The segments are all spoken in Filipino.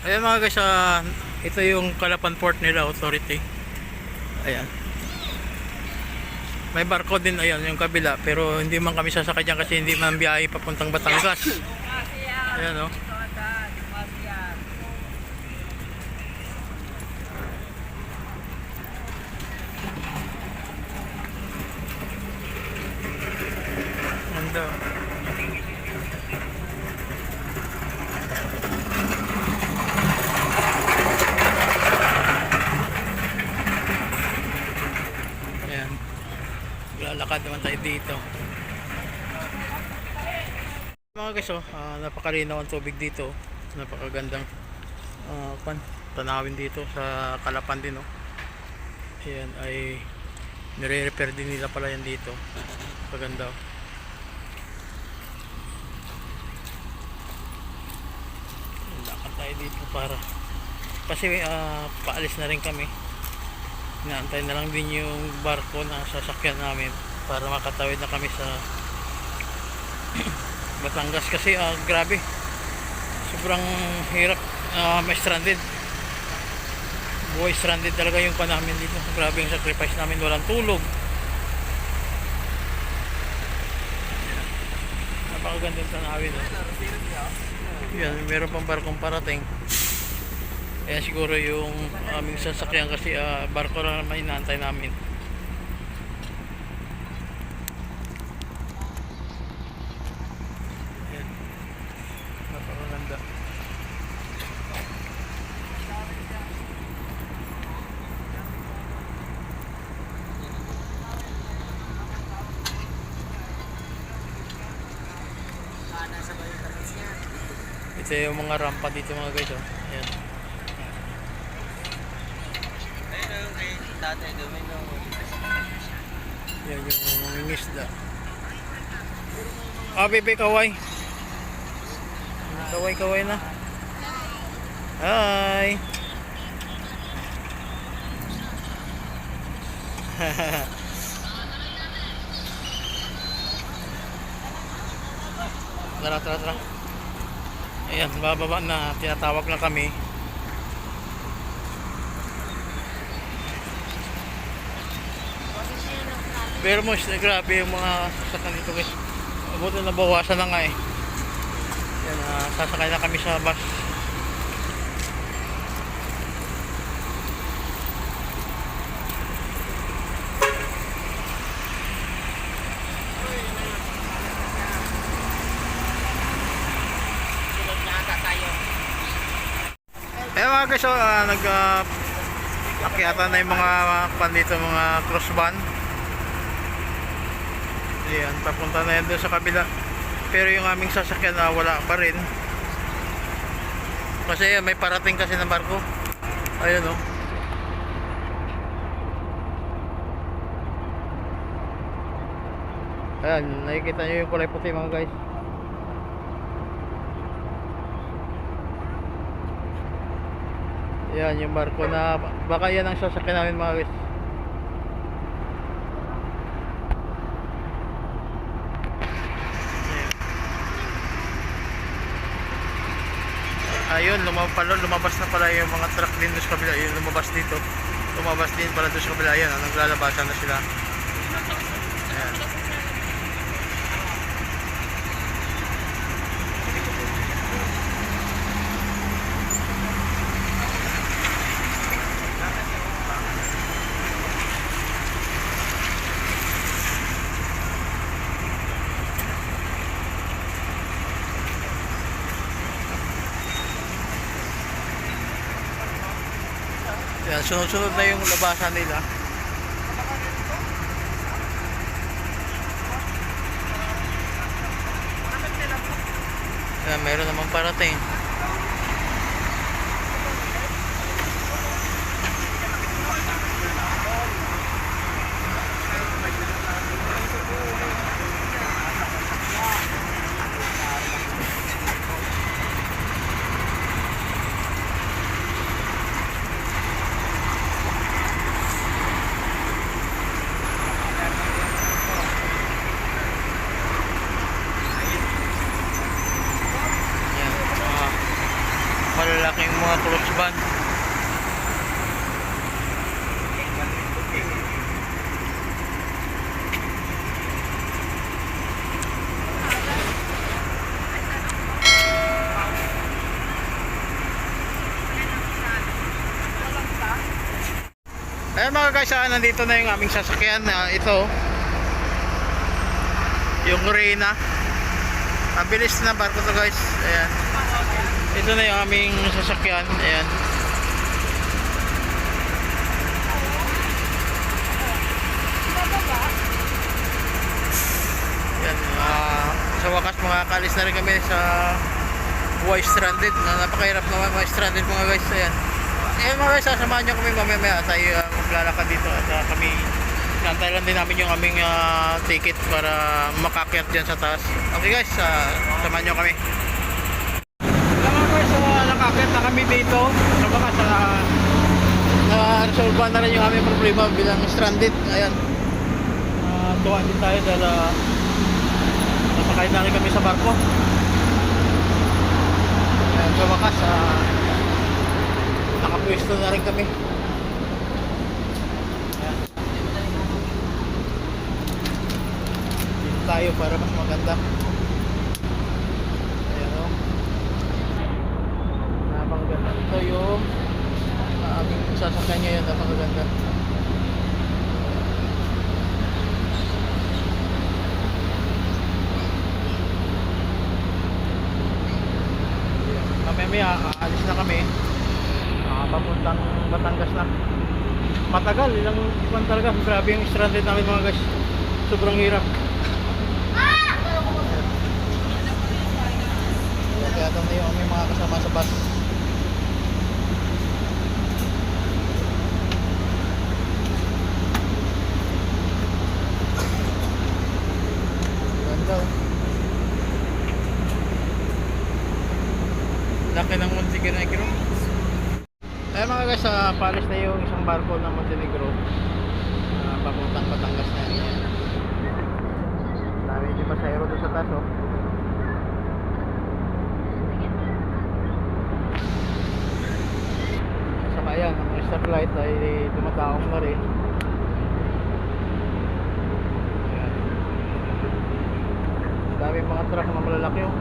Ayan mga guys, ah, ito yung Calapan Port nila authority. Ayan. May barko din ayan yung kabila pero hindi man kami sasakay kasi hindi man biyahe papuntang Batangas. Ayan oh. Ganda. Ayan. Lalakad naman tayo dito. Mga guys, oh, ah, napakalinaw ang tubig dito. Napakagandang uh, pan, tanawin dito sa Kalapan din. Oh. Ayan ay nire-repair din nila pala yan dito. Paganda. Oh. Dito para kasi ah, paalis na rin kami inaantay na lang din yung barko na sasakyan namin para makatawid na kami sa Batangas kasi ah, grabe. Sobrang hirap uh, may stranded buhay stranded talaga yung pa namin dito. Grabe yung sacrifice namin. Walang tulog. Napakagandang tanawin oh. yan meron pang barkong parating. Kaya siguro yung aming sasakyan kasi ah, barko lang naman inaantay namin. Ayan. Napakaganda. Ito yung mga rampa dito mga guys. Oh. Ayan. Ayun, kay tatay gawin ng Yan yung mangingisda. Ah, bebe, kaway. Kaway, kaway na. Hi. tara, tara, tara. Ayan, bababa na. Tinatawag na kami. Pero mo, grabe yung mga sasakyan dito guys. Buto na bawasan na nga eh. Yan, ah, sasakay na kami sa bus. Eh mga guys, so, ah, nag uh, akyatan na yung mga pan dito, mga cross van. Ayan, papunta na yan doon sa kabila. Pero yung aming sasakyan na wala pa rin. Kasi ayan, may parating kasi na barko. Ayun oh. Ayan, nakikita nyo yung kulay puti mga guys. Yan yung barko na baka yan ang sasakyan namin mga guys. Ayun, lumabas lumabas na pala yung mga truck din sa kabila. Ayun, lumabas dito. Lumabas din pala doon sa kabila. Ayan, ah, naglalabasan na sila. Ayan. Ayan, sunod-sunod na yung labasan nila. Ayan, meron naman parating. Ayan, mga malalaking mga cruise van. Ayan mga guys, ah, nandito na yung aming sasakyan. Ah, ito, yung Reyna. Ang na barko to guys. Ayan. Ito na yung aming sasakyan. Ayan. Ayan. ah, sa wakas makakalis na rin kami sa Buhay Stranded. Na napakahirap naman Buhay Stranded mga guys. Ayan. Ayan mga guys, sasamahan nyo kami mamaya tayo uh, maglalakad dito at ah, kami Nantay lang din namin yung aming ah, ticket para makakyat dyan sa taas. Okay guys, uh, samahan nyo kami. Mga guys, uh, nakakyat na kami dito. Sa mga sa na-resolve na rin yung aming problema bilang stranded. Ayan. Uh, tuwa din tayo dahil uh, napakain na rin kami sa barko. Ayan, sa wakas, uh, nakapwesto na rin kami. Ayan. Dito tayo para mas maganda. Ayan o. Napakaganda. Ito yung uh, aming sasakyan ngayon. Napakaganda. Mamaya maya, aalis na kami. Ah, papuntang Batangas na. Matagal, ilang buwan talaga. Grabe yung stranded namin mga guys. Sobrang hirap. Kaya ito na yung mga kasama sa bus. Ganda oh. Laki ng Montenegro. Eh mga guys, sa palis na yung isang barko ng Montenegro. Uh, papuntang Batangas na yan. Dami yung pasahero doon sa taas oh. Saka yan, ang starlight ay dumataong na rin. Dami mga truck na malalaki oh.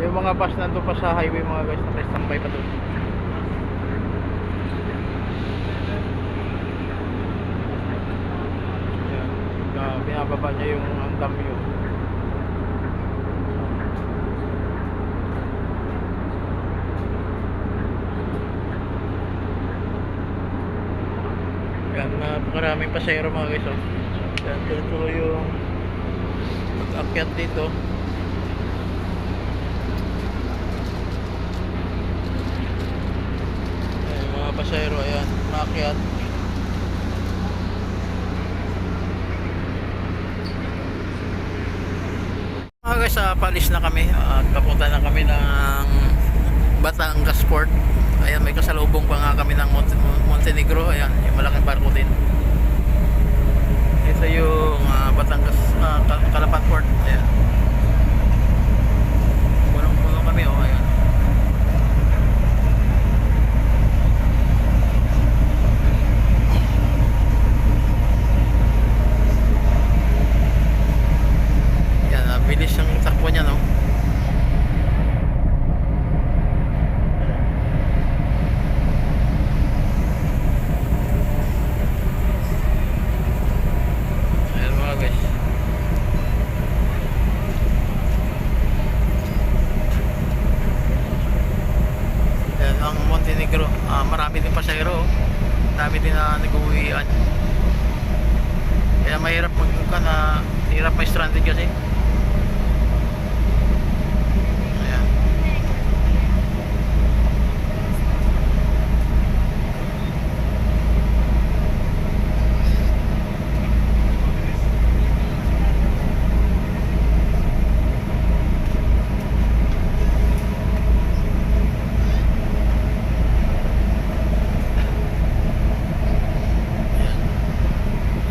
Yung mga bus nandun pa sa highway mga guys, naka-standby pa doon. Ayan. Uh, binababa niya yung ang dami yun. Yan, napakaraming pasayro mga guys. Oh. Yan, tuloy yung pag-akyat dito. Pasayro, ayan, maakyat. Mga guys, ah, palis na kami at papunta na kami ng Batangas Port. Ayan, may kasalubong pa nga kami ng Monte- Montenegro. Ayan, yung malaking barko din. Ito yung ah, Batangas ah, Ka- Calapan Port. Ayan. Punong-puno kami, oh. Ayan. Yan, ah, bilis ang takbo niya, no? Ayan mga guys. Ayan ang Marami din pasahero. oh. Dami din na nag-uwian. Kaya mahirap mag ka na hirap may stranded kasi. Ayan.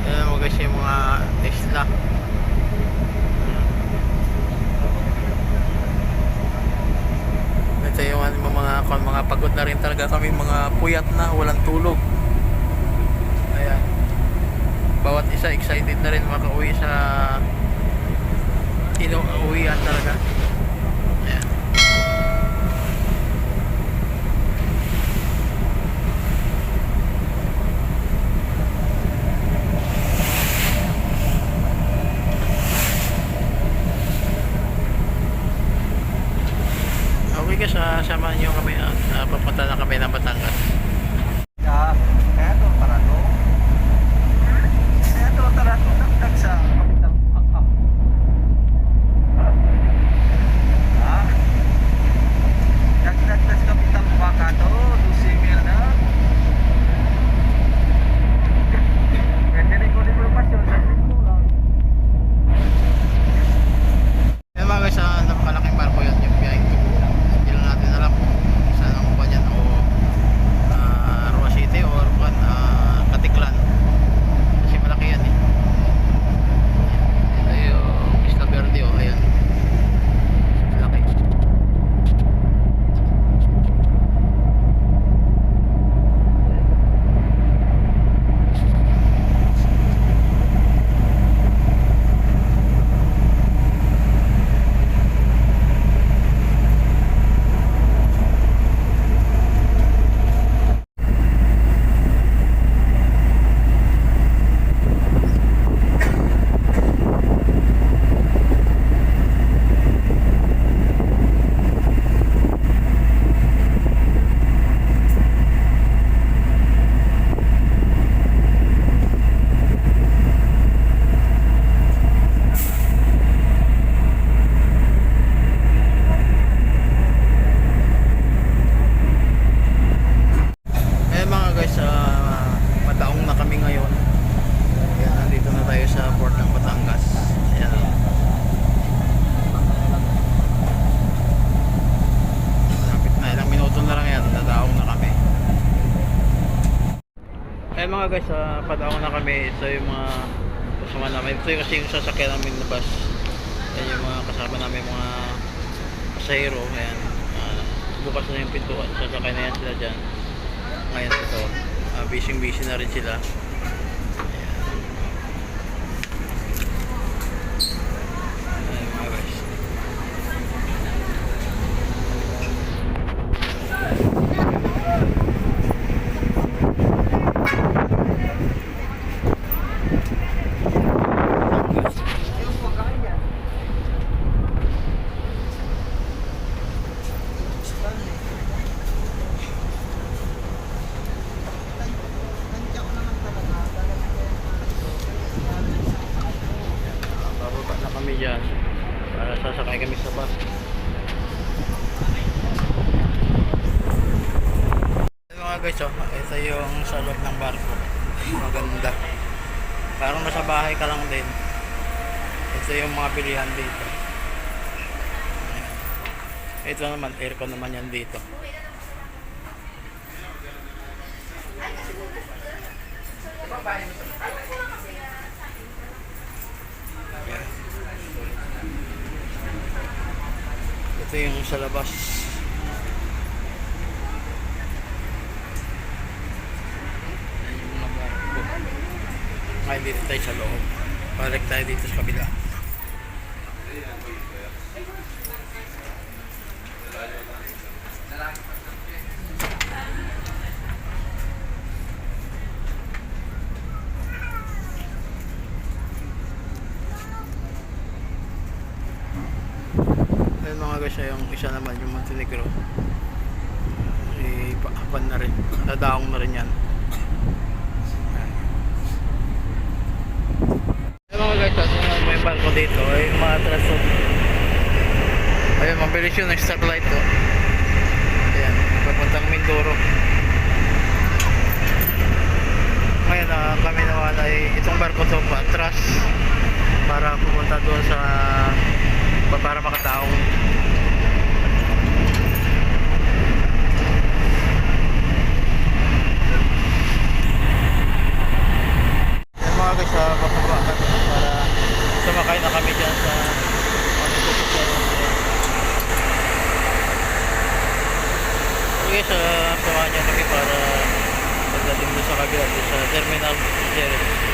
Ayan mo guys yung mga isla. Ayan. mga pagod na rin talaga kami, mga puyat na, walang tulog. Ayan. Bawat isa excited na rin makauwi sa inuuwian talaga. Guys, uh, padaong na kami. Ito yung mga kasama namin. Ito yung kasi yung sasakyan namin na bus. Ayan yung mga kasama namin mga pasahero. Ayan. Uh, bukas na yung pintuan. Sasakay na yan sila dyan ngayon ito uh, busy busy na rin sila Ayan. Ayan, mga guys. bababa na kami dyan. Para sasakay kami sa bus. Ayun mga guys oh, ito yung sa loob ng barko. Maganda. Parang nasa bahay ka lang din. Ito yung mga bilihan dito. Ito naman aircon naman yan dito ito yung sa labas. Ngayon dito tayo sa loob. Balik tayo dito sa kabila Mga guys, yung isa naman yung Montenegro. Ipapan na rin. Dadaong na rin yan. Ayun mga guys, may barko dito ay yung mga atraso. Ayun, mabilis yun ang starlight to. Ayan, papuntang Mindoro. Ngayon, ah, kami naman ay itong barko to patras para pumunta doon sa para makataong Yan mga guys, sa bababa kami para sumakay na kami dyan sa guys, uh, samahan niyo kami para pagdating doon sa kabila, sa terminal Jerez.